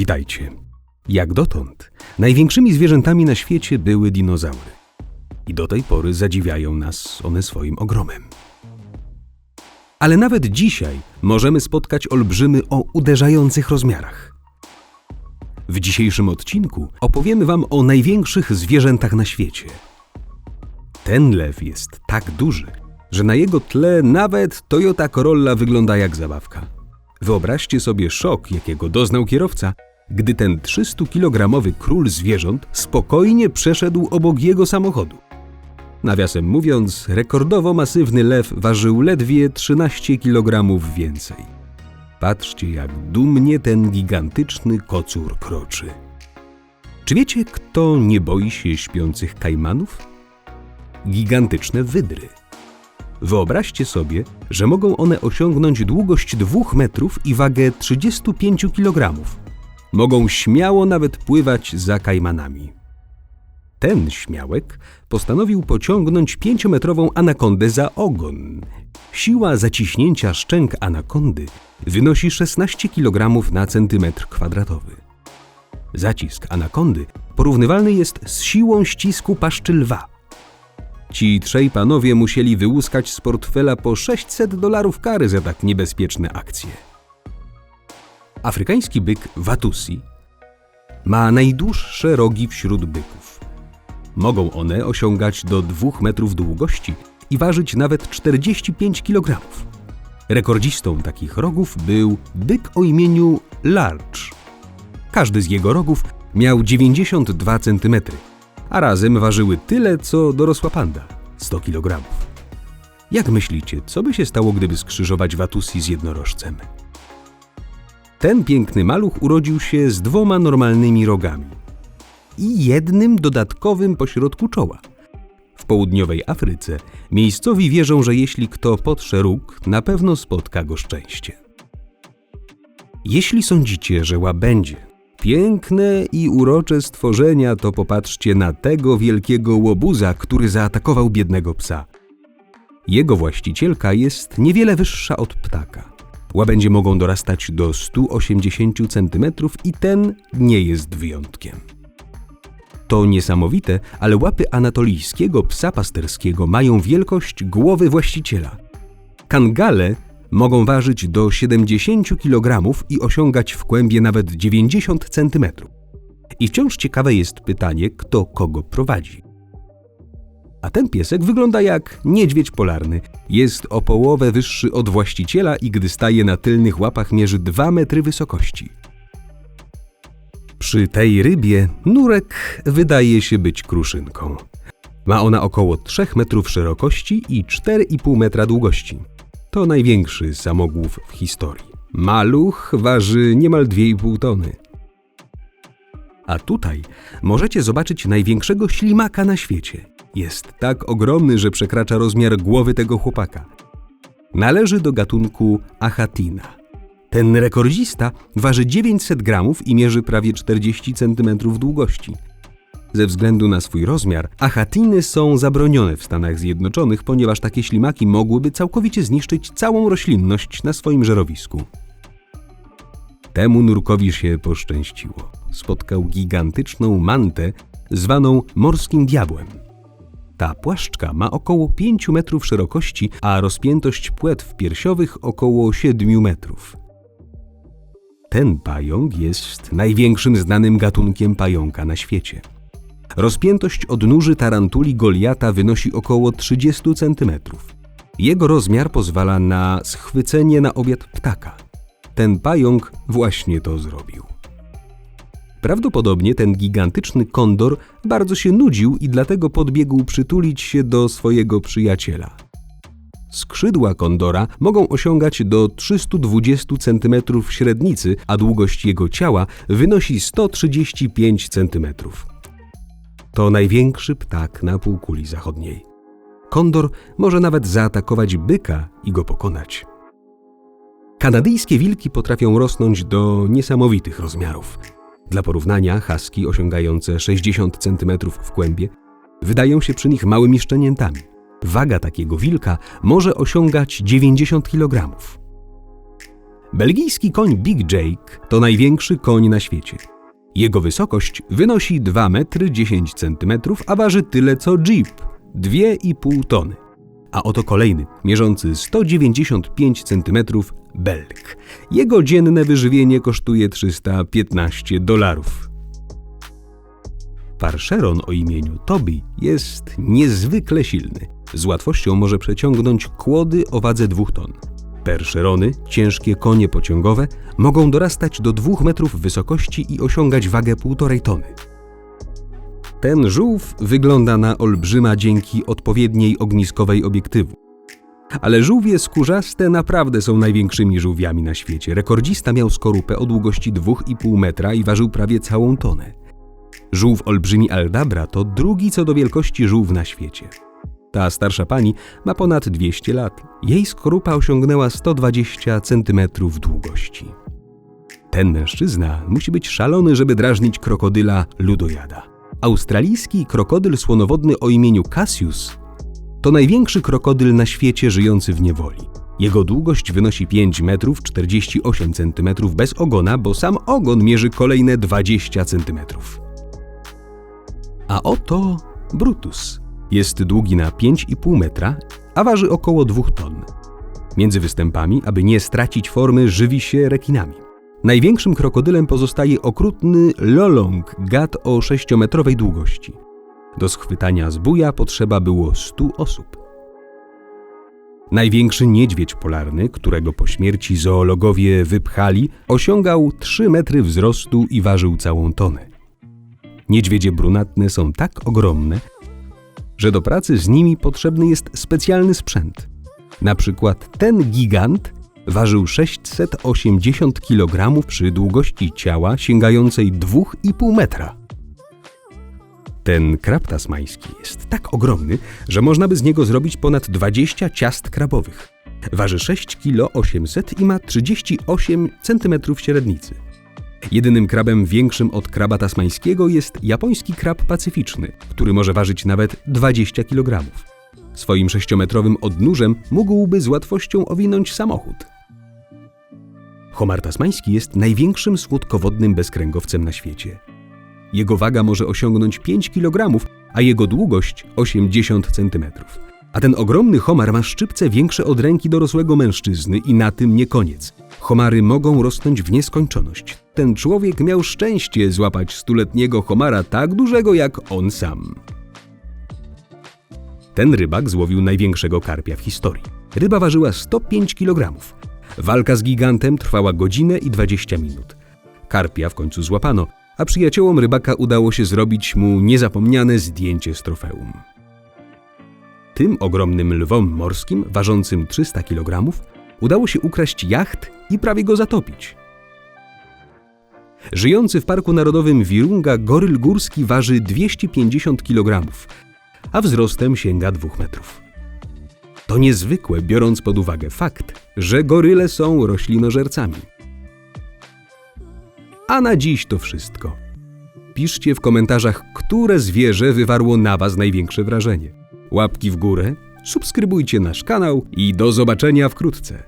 Witajcie. Jak dotąd, największymi zwierzętami na świecie były dinozaury. I do tej pory zadziwiają nas one swoim ogromem. Ale nawet dzisiaj możemy spotkać olbrzymy o uderzających rozmiarach. W dzisiejszym odcinku opowiemy Wam o największych zwierzętach na świecie. Ten lew jest tak duży, że na jego tle nawet Toyota Corolla wygląda jak zabawka. Wyobraźcie sobie szok, jakiego doznał kierowca, gdy ten 300-kilogramowy król zwierząt spokojnie przeszedł obok jego samochodu. Nawiasem mówiąc, rekordowo masywny lew ważył ledwie 13 kg więcej. Patrzcie, jak dumnie ten gigantyczny kocur kroczy. Czy wiecie, kto nie boi się śpiących kajmanów? Gigantyczne wydry. Wyobraźcie sobie, że mogą one osiągnąć długość 2 metrów i wagę 35 kg. Mogą śmiało nawet pływać za kajmanami. Ten śmiałek postanowił pociągnąć pięciometrową anakondę za ogon. Siła zaciśnięcia szczęk anakondy wynosi 16 kg na centymetr kwadratowy. Zacisk anakondy porównywalny jest z siłą ścisku paszczy lwa. Ci trzej panowie musieli wyłuskać z portfela po 600 dolarów kary za tak niebezpieczne akcje. Afrykański byk Watusi ma najdłuższe rogi wśród byków. Mogą one osiągać do 2 metrów długości i ważyć nawet 45 kg. Rekordzistą takich rogów był byk o imieniu Large. Każdy z jego rogów miał 92 cm, a razem ważyły tyle, co dorosła panda 100 kg. Jak myślicie, co by się stało, gdyby skrzyżować Watusi z jednorożcem? Ten piękny maluch urodził się z dwoma normalnymi rogami i jednym dodatkowym pośrodku czoła. W południowej Afryce miejscowi wierzą, że jeśli kto potrze róg, na pewno spotka go szczęście. Jeśli sądzicie, że łabędzie piękne i urocze stworzenia, to popatrzcie na tego wielkiego łobuza, który zaatakował biednego psa. Jego właścicielka jest niewiele wyższa od ptaka. Łabędzie mogą dorastać do 180 cm i ten nie jest wyjątkiem. To niesamowite, ale łapy anatolijskiego psa pasterskiego mają wielkość głowy właściciela. Kangale mogą ważyć do 70 kg i osiągać w kłębie nawet 90 cm. I wciąż ciekawe jest pytanie, kto kogo prowadzi. A ten piesek wygląda jak niedźwiedź polarny. Jest o połowę wyższy od właściciela i gdy staje na tylnych łapach mierzy 2 metry wysokości. Przy tej rybie nurek wydaje się być kruszynką. Ma ona około 3 metrów szerokości i 4,5 metra długości. To największy samogłów w historii. Maluch waży niemal 2,5 tony. A tutaj możecie zobaczyć największego ślimaka na świecie. Jest tak ogromny, że przekracza rozmiar głowy tego chłopaka. Należy do gatunku Achatina. Ten rekordzista waży 900 gramów i mierzy prawie 40 cm długości. Ze względu na swój rozmiar, achatiny są zabronione w Stanach Zjednoczonych, ponieważ takie ślimaki mogłyby całkowicie zniszczyć całą roślinność na swoim żerowisku. Temu nurkowi się poszczęściło. Spotkał gigantyczną mantę zwaną morskim diabłem. Ta płaszczka ma około 5 metrów szerokości, a rozpiętość płetw piersiowych około 7 metrów. Ten pająk jest największym znanym gatunkiem pająka na świecie. Rozpiętość odnóży tarantuli Goliata wynosi około 30 cm. Jego rozmiar pozwala na schwycenie na obiad ptaka. Ten pająk właśnie to zrobił. Prawdopodobnie ten gigantyczny kondor bardzo się nudził i dlatego podbiegł przytulić się do swojego przyjaciela. Skrzydła kondora mogą osiągać do 320 cm średnicy, a długość jego ciała wynosi 135 cm. To największy ptak na półkuli zachodniej. Kondor może nawet zaatakować byka i go pokonać. Kanadyjskie wilki potrafią rosnąć do niesamowitych rozmiarów. Dla porównania, haski osiągające 60 cm w kłębie wydają się przy nich małymi szczeniętami. Waga takiego wilka może osiągać 90 kg. Belgijski koń Big Jake to największy koń na świecie. Jego wysokość wynosi 2 metry 10 cm, a waży tyle co Jeep 2,5 tony. A oto kolejny, mierzący 195 cm Belg. Jego dzienne wyżywienie kosztuje 315 dolarów. Farszeron o imieniu Toby jest niezwykle silny. Z łatwością może przeciągnąć kłody o wadze 2 ton. Perszerony, ciężkie konie pociągowe, mogą dorastać do 2 metrów wysokości i osiągać wagę 1,5 tony. Ten żółw wygląda na olbrzyma dzięki odpowiedniej ogniskowej obiektywu. Ale żółwie skórzaste naprawdę są największymi żółwiami na świecie. Rekordzista miał skorupę o długości 2,5 metra i ważył prawie całą tonę. Żółw olbrzymi Aldabra to drugi co do wielkości żółw na świecie. Ta starsza pani ma ponad 200 lat. Jej skorupa osiągnęła 120 cm długości. Ten mężczyzna musi być szalony, żeby drażnić krokodyla ludojada. Australijski krokodyl słonowodny o imieniu Cassius to największy krokodyl na świecie żyjący w niewoli. Jego długość wynosi 5 metrów 48 cm bez ogona, bo sam ogon mierzy kolejne 20 cm. A oto Brutus. Jest długi na 5,5 metra, a waży około 2 ton. Między występami, aby nie stracić formy, żywi się rekinami. Największym krokodylem pozostaje okrutny lolong, gad o 6-metrowej długości. Do schwytania zbója potrzeba było 100 osób. Największy niedźwiedź polarny, którego po śmierci zoologowie wypchali, osiągał 3 metry wzrostu i ważył całą tonę. Niedźwiedzie brunatne są tak ogromne, że do pracy z nimi potrzebny jest specjalny sprzęt. Na przykład ten gigant ważył 680 kg przy długości ciała sięgającej 2,5 metra. Ten krab tasmański jest tak ogromny, że można by z niego zrobić ponad 20 ciast krabowych. Waży 6 kg 800 i ma 38 cm średnicy. Jedynym krabem większym od kraba tasmańskiego jest japoński krab pacyficzny, który może ważyć nawet 20 kg. Swoim sześciometrowym odnóżem mógłby z łatwością owinąć samochód. Homar tasmański jest największym słodkowodnym bezkręgowcem na świecie. Jego waga może osiągnąć 5 kg, a jego długość 80 cm. A ten ogromny homar ma szczypce większe od ręki dorosłego mężczyzny i na tym nie koniec. Homary mogą rosnąć w nieskończoność. Ten człowiek miał szczęście złapać stuletniego homara tak dużego jak on sam. Ten rybak złowił największego karpia w historii. Ryba ważyła 105 kg. Walka z gigantem trwała godzinę i 20 minut. Karpia w końcu złapano, a przyjaciołom rybaka udało się zrobić mu niezapomniane zdjęcie z trofeum. Tym ogromnym lwom morskim, ważącym 300 kg, udało się ukraść jacht i prawie go zatopić. Żyjący w Parku Narodowym Wirunga goryl górski waży 250 kg, a wzrostem sięga 2 metrów. To niezwykłe, biorąc pod uwagę fakt, że goryle są roślinożercami. A na dziś to wszystko. Piszcie w komentarzach, które zwierzę wywarło na Was największe wrażenie. Łapki w górę, subskrybujcie nasz kanał i do zobaczenia wkrótce.